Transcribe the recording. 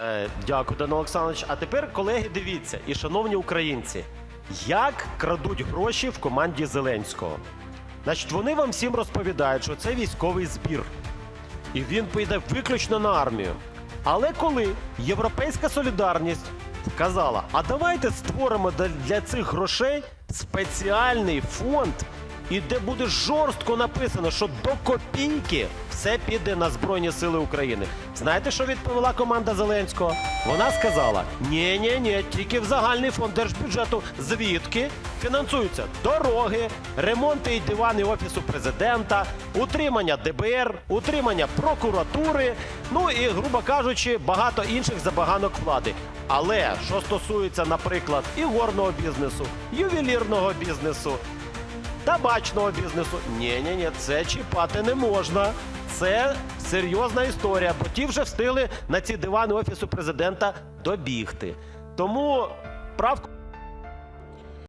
Е, Дякую, Данило Олександрович. А тепер, колеги, дивіться, і шановні українці, як крадуть гроші в команді Зеленського. Значить, вони вам всім розповідають, що це військовий збір. І він піде виключно на армію. Але коли Європейська солідарність сказала, а давайте створимо для цих грошей спеціальний фонд, і де буде жорстко написано, що до копійки все піде на Збройні Сили України. Знаєте, що відповіла команда Зеленського? Вона сказала: ні, ні, ні, тільки в загальний фонд держбюджету. Звідки фінансуються дороги, ремонти і дивани офісу президента, утримання ДБР, утримання прокуратури, ну і, грубо кажучи, багато інших забаганок влади. Але що стосується, наприклад, ігорного бізнесу, ювелірного бізнесу, табачного бізнесу. Ні, ні, ні, це чіпати не можна. Це серйозна історія, бо ті вже встигли на ці дивани офісу президента добігти. Тому правку.